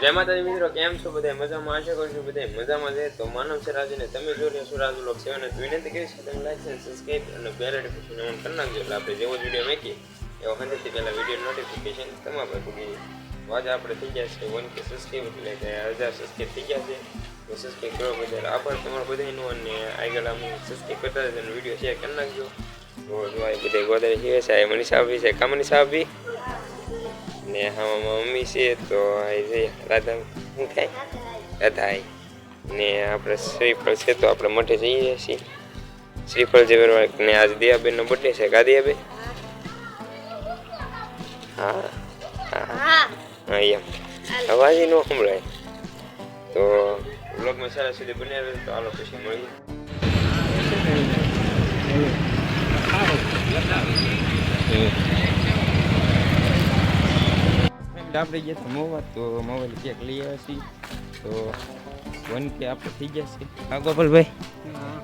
જય માતાજી મિત્રો, કેમ છો બધા? મજામાં? આશા કરું છું બધા મજામાં છે. તો માનવ છે રાજને તમે જો રહ્યા છો રાજ લોક સેવન વિનંતી કરીશ કે તમે લાઈક અને સબસ્ક્રાઈબ અને બેલ નોટિફિકેશન ઓન કરી નાખજો. એટલે આપણે જેવો વીડિયો મેકીએ એવો હંડ્રેડથી પહેલાં વીડિયો નોટિફિકેશન તમારા પર પૂરી જાય આજે આપણે થઈ ગયા છે વન કે સબસ્ક્રાઈબ એટલે કે હજાર સબસ્ક્રાઈબ થઈ ગયા છે. તો સબસ્ક્રાઈબ કરો બધા આભાર તમારા બધાનું અને આગળ આમ સબસ્ક્રાઈબ કરતા રહેજો અને વીડિયો શેર કરી નાખજો. તો જો આ બધા ગોદારી છે મનીષા આપી છે. કા મનીષા આપી ને હા મમ્મી છે તો રાધા શું થાય રાધા ને આપણે શ્રીફળ છે તો આપણે મઠે જઈએ છીએ. શ્રીફળ જે ને આજ દિયાબેનનો બર્થડે છે કા દિયાબેન? હા હા હા. એમ. અવાજ નો સંભળાય. તો બ્લોગમાં સારા સુધી બન્યા તો આલો પછી મળીએ. આપણે ગયા હતા મોવા તો મોબાઈલ કેક લઈ આવ્યા છીએ. તો વન કે આપણે થઈ ગયા છે. હા ગોપાલભાઈ?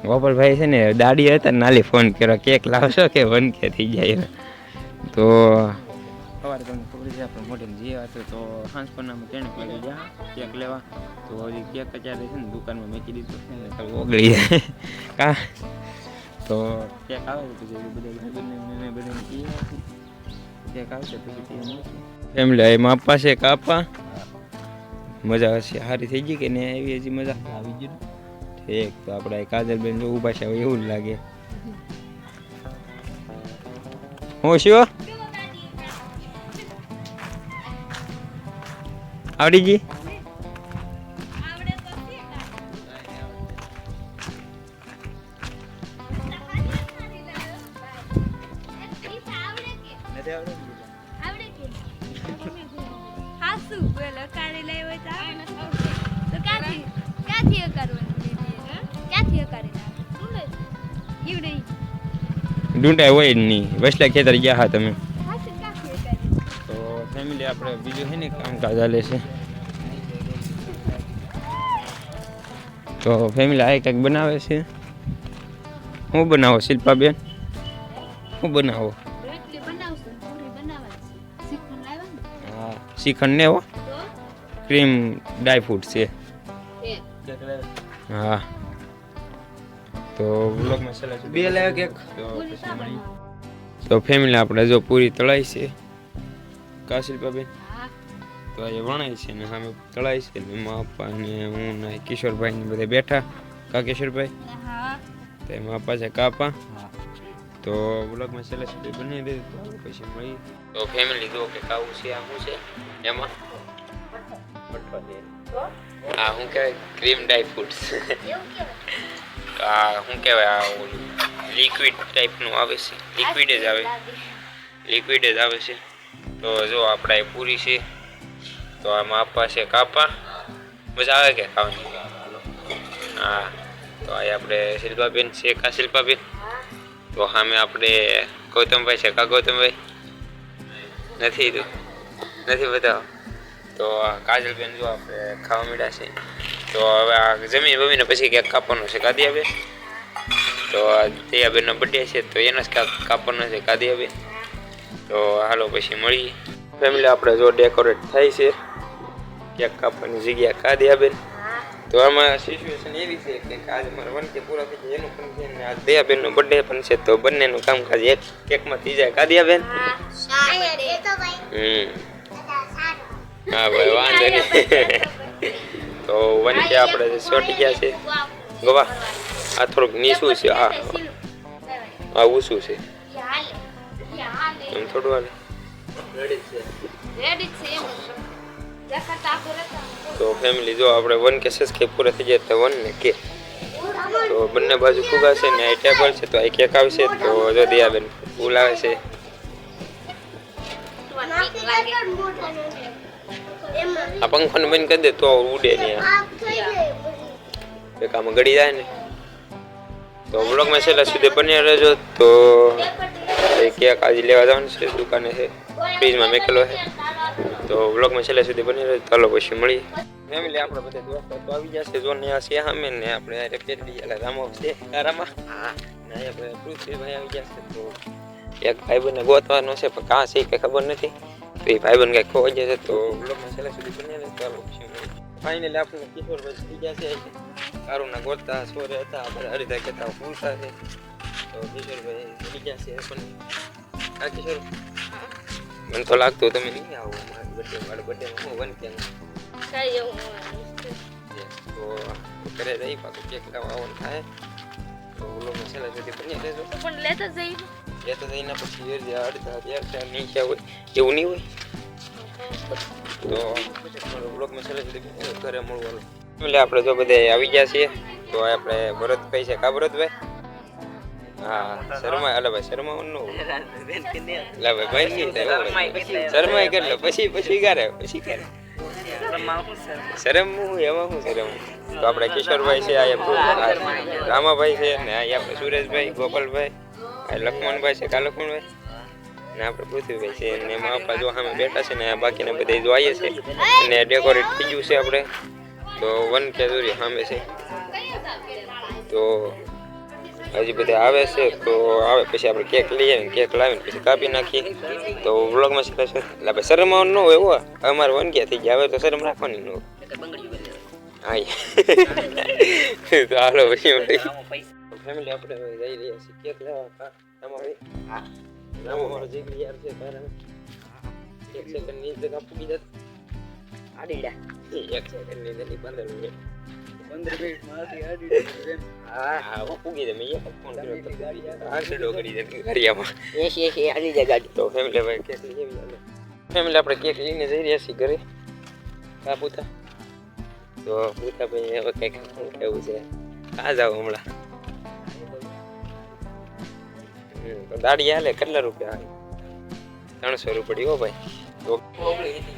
ગોપાલભાઈ છે ને દાડી હતા ને નાલી ફોન કર્યો કેક લાવશો કે વન કે થઈ જાય. તો સવારે તમને ખબર છે આપણે મોઢે જે હતું તો સાંજ પરના તેને પડી ગયા કેક લેવા. તો હજી કેક અત્યારે છે ને દુકાનમાં મેકી દીધો છે ને ઓગળી જાય કા તો કેક આવે તો બધા કહીએ કેક આવશે પછી તે મળશે. ફેમિલી એ માપા છે કાપા મજા હશે સારી થઈ ગઈ કે ને એવી હજી મજા? આવી ગઈ ઠીક તો આપણે કાજલબેન જો ઊભા છે એવું જ લાગે. હું શું આવડી ગઈ? ઢૂંઢાય હોય જ નહીં વસલા ખેતર ગયા હા તમે. તો ફેમિલી આપણે બીજું છે ને કામકાજ ચાલે છે. તો ફેમિલી આ કંઈક બનાવે છે? હું બનાવો શિલ્પાબેન? હું બનાવો? શ્રીખંડ ને હો ક્રીમ ડ્રાય ફ્રૂટ છે. હા. તો બ્લોગમાં છેલ્લા બે લાયક કેક તો પછી મળી. તો ફેમિલી આપણે જો પૂરી તળાઈ છે. કા શિલ્પાબેન તો આજે વણાય છે ને સામે તળાય છે ને મા પપ્પા ને હું ને કિશોરભાઈ ને બધા બેઠા. કા કિશોરભાઈ? તો એમાં આપા છે કાપા. તો બ્લોગમાં છેલ્લા સુધી બની દે તો પછી મળી તો ફેમિલી જો કે કાવું છે આ શું છે? એમાં? આ શું કહેવાય? ક્રીમ ડ્રાય ફ્રૂટ્સ આ શું કહેવાય, આ ઓલું લિક્વિડ ટાઈપનું આવે છે. લિક્વિડ જ આવે. લિક્વિડ જ આવે છે. તો જો આપણે પૂરી છે. તો આમાં આપવા છે કાપા. મજા આવે કે ખાવાની? હા. તો અહીં આપણે શિલ્પાબેન છે કા શિલ્પાબેન? તો સામે આપણે ગૌતમભાઈ છે કા ગૌતમભાઈ? નથી તું. નથી બતાવો. તો આ કાજલબેન જો આપણે ખાવા મળ્યા છે. તો હવે આ જમીન બમીને પછી ક્યાંક કાપવાનો છે કાદિયાબેન? તો દયાબેનનો બર્થડે છે તો એના જ ક્યાંક કાપવાનો છે કાદિયાબેન? તો હાલો પછી મળીએ. ફેમિલી આપણે જો ડેકોરેટ થાય છે ક્યાંક કાપવાની જગ્યા કાદિયાબેન. તો આમાં સિચ્યુએશન એવી છે કે આજ મારે વન કે પૂરા થઈ જાય એનું પણ છે આજ દયાબેનનો બર્થડે પણ છે તો બંનેનું કામકાજ એક કેકમાં થઈ જાય કાદિયાબેન? હમ. હા ભાઈ વાંધો નહીં. તો વન કે આપણે ચોટી ગયા છે. ગવા આ થોડુંક નીચું છે આ આ ઊંચું છે. એમ થોડું હાલે. રેડી છે. એમ. જકાત આખો રહેતા તો ફેમિલી જો આપણે વન કે સબસ્ક્રાઈબ પૂરા થઈ જાય તો વન ને કે. તો બંને બાજુ ફુગા છે ને આ ટેબલ છે તો આ કેક આવશે. તો જો દિયાબેન ફૂલ આવે છે. આ પંખોને બંધ કરી દે તો ઉડે નહીં આ. એક આમાં ગળી જાય ને. તો બ્લોગમાં છેલ્લા સુધી બન્યા રહેજો તો એ કેક આજે લેવા જવાનું છે દુકાને છે ફ્રીજમાં મેકેલો છે. તો બ્લોગમાં છેલ્લા સુધી બની રહેજો ચાલો પછી મળીએ. ફેમિલી આપણે બધા દોસ્તો તો આવી જશે જો ને આ છે સામે ને આપણે આ ફેર લઈ એટલે રામો છે રામા હા. ને આપણે પૃથ્વીભાઈ આવી જશે તો એક ભાઈ બને ગોતવાનો છે પણ કાં છે કે ખબર નથી. તો એ ભાઈબંધ કાંઈક ખોવાઈ જશે તો બ્લોગમાં છેલ્લા સુધી બન્યા રહે ચાલો ફાઇનલી આપણે કિશોરભાઈ થઈ ગયા છે કારુના ગોતા સોરે હતા આપણે હરિદા કહેતા પૂરતા છે તો કિશોરભાઈ થઈ ગયા છે પણ આ કિશોર મને તો લાગતું તમે નહીં આવો મારા બર્થડે મારા બર્થડેમાં હું વન કે કઈ એવું તો ઘરે રહી પાછું કેક લાવવા આવવાનું થાય તો બ્લોગમાં છેલ્લા સુધી બન્યા રહેજો પણ લેતા જઈ એ તો એના પછી જે અડધા ત્યાર ચાર નીચે હોય એવું નહીં હોય તો બ્લોગમાં છેલ્લે સુધી ઘરે મળવાનું એટલે આપણે જો બધે આવી ગયા છીએ. તો આપણે ભરતભાઈ છે. કા ભરતભાઈ હા, શર્મા, અલા ભાઈ શર્મા નો લા ભાઈ ભાઈ નહીં થાય? એવું. શર્માય લો પછી પછી ગારે પછી કરે શરમ હું, એમાં શરમ? તો આપણે કિશોરભાઈ છે, આ રામાભાઈ છે ને, આ આપણે સુરેશભાઈ, ગોપાલભાઈ લક્ષ્મણભાઈ છે. કા લક્ષ્મણભાઈ? ને આપણે પૃથ્વીભાઈ છે ને એમાં આપણા જો સામે બેઠા છે ને આ બાકીના બધા જોઈએ છે અને ડેકોરેટ થઈ ગયું છે આપણે. તો વન કે દોરી સામે છે. તો હજી બધા આવે છે તો આવે પછી આપણે કેક લઈએ ને કેક લાવીને પછી કાપી નાખીએ. તો વ્લોગમાં છે એટલે આપણે શરમ ન હોય એવો અમારે વન કે થઈ ગયા? હવે તો શરમ રાખવાની ન હોય. હા તો હાલો પછી ફેમિલી આપણે જઈ રહ્યા છીએ. કેક લેવા કા તમારે? હા. અમારો જીગરી યાર છે એક સેકન્ડની જગ્યા પૂગી જત એક સેકન્ડની પંદર મિનિટ હા હા હું પૂગી દે મેં એક ફોન કર્યો તો આ શેડો કરી દે ઘરિયામાં તો ફેમિલી ભાઈ કેક લઈ આવી ફેમિલી આપણે કેક લઈને જઈ રહ્યા છીએ ઘરે. કા પૂતા તો પૂતા ભાઈ હવે કંઈક કેવું છે? આ જાઓ હમણાં. દાડી હાલે કેટલા રૂપિયા? ત્રણસો રૂપિયા હો ભાઈ.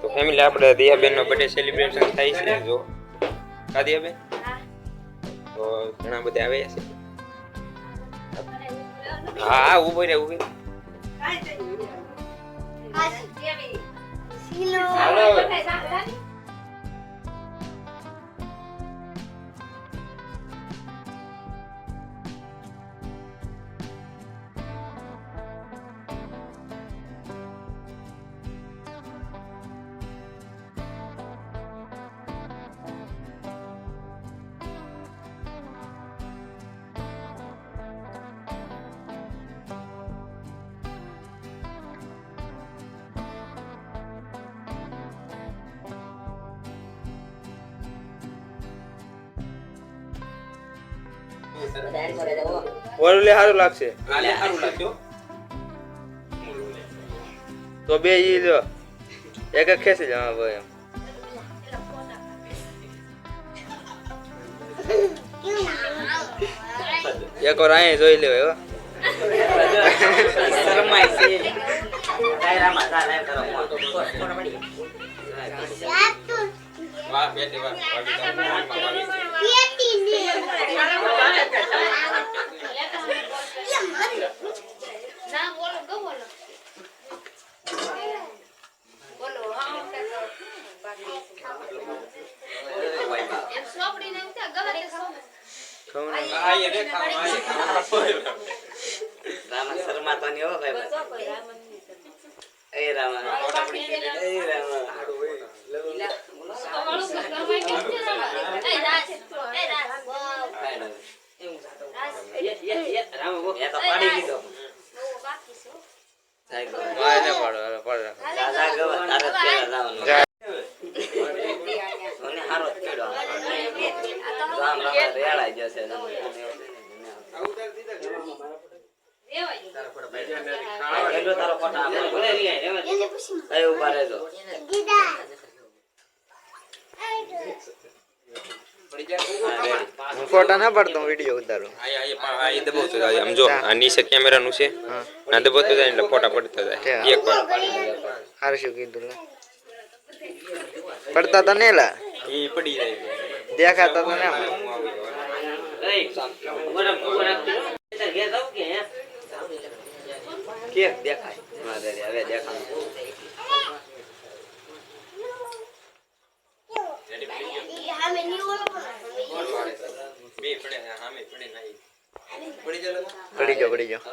તો ફેમિલી આપણે દિયાબેન નો બર્થડે સેલિબ્રેશન થાય છે જો. કા દિયાબેન? તો ઘણા બધા આવ્યા છે. હા હા ઊભો રે ઊભી હાલો. ઓલે સારું લાગશે. તો બે ઈ લો એક એક ખેંચી જવા ભાઈ એમ. એક વાર અહીંયા જોઈ લેવાય વાહ વાહ વાહ ના બોલો ગો બોલો બોલો હા એમ સોપડી ને ઉતા ગમે તે ખાવ ખબર નહીં. આ એ દેખાવ આ એ રામા શર્મા તો નહીં હો ભાઈ બસો કોઈ રામનની એ રાજ એ રાજ વાવ બહુ બાકી છે. મારે ન પાડો રાખો. હું ફોટા ના પાડતો હું વીડિયો ઉતારું. આમ જો આ નીચે કેમેરાનું છે. ના દબાવતો જાય એટલે ફોટા પડતા જાય. એક વાર. હારું શું કીધું પડતા તો ને લા. એ પડી જાય. દેખાતા તો ને આમ. કે દેખાય? હવે દેખાય બે પડે સામે પડે નહીં પડી જાય લગા? પડી જાઓ પડી જાઓ હવે તું પણ પડી ગયું હા ઉપર પાછો ઉપર પણ આમાં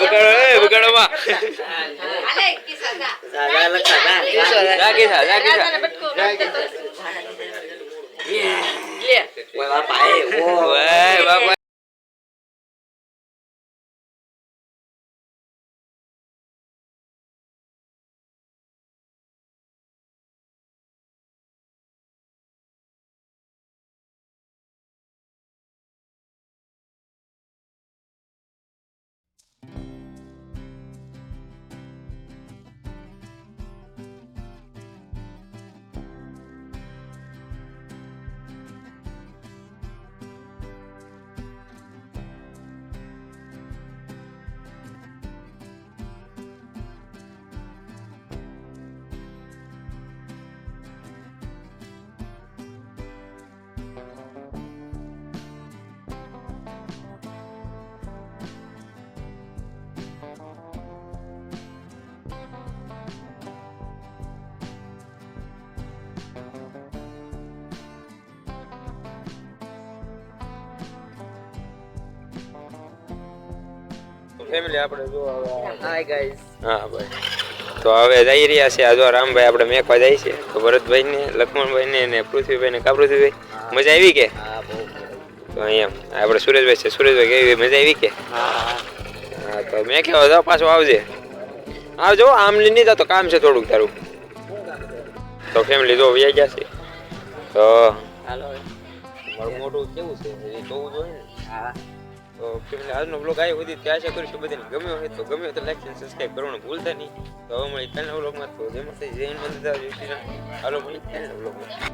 બગાડો એ બગાડો માં હાલે કિસ્સા જા. રાજા લખા ફેમિલી આપણે જો હાય ગાઈસ હા ભાઈ. તો હવે જઈ રહ્યા છે. આજો રામભાઈ આપણે મેકવા જાય છે. તો ભરતભાઈ ને લક્ષ્મણભાઈ ને અને પૃથ્વીભાઈ ને કા? પૃથ્વીભાઈ મજા આવી. કે તો અહીંયા આપણે સુરેશભાઈ છે. સુરેશભાઈ કેવી મજા આવી કે? હા હા. તો મેં કહેવા જાવ પાછો આવજે. આવજો આમ નહીં તો કામ છે થોડુંક તારું. તો ફેમિલી જો વ્યાઈ ગયા છે તો હાલો. મારું મોટું કેવું છે? જોવું જોઈએ ને? હા. તો ફેમિલી આજનો બ્લોગ આવ્યો સુધી ત્યાં આશા કરીશું બધાને. ગમ્યો હોય તો ગમ્યો, તો લાઈક અને સબસ્ક્રાઈબ કરવાનું ભૂલતા નહીં. તો હવે મળી કાલના બ્લોગમાં તો જેમાં જૈન મંદિર હાલો મળી કાલના બ્લોગમાં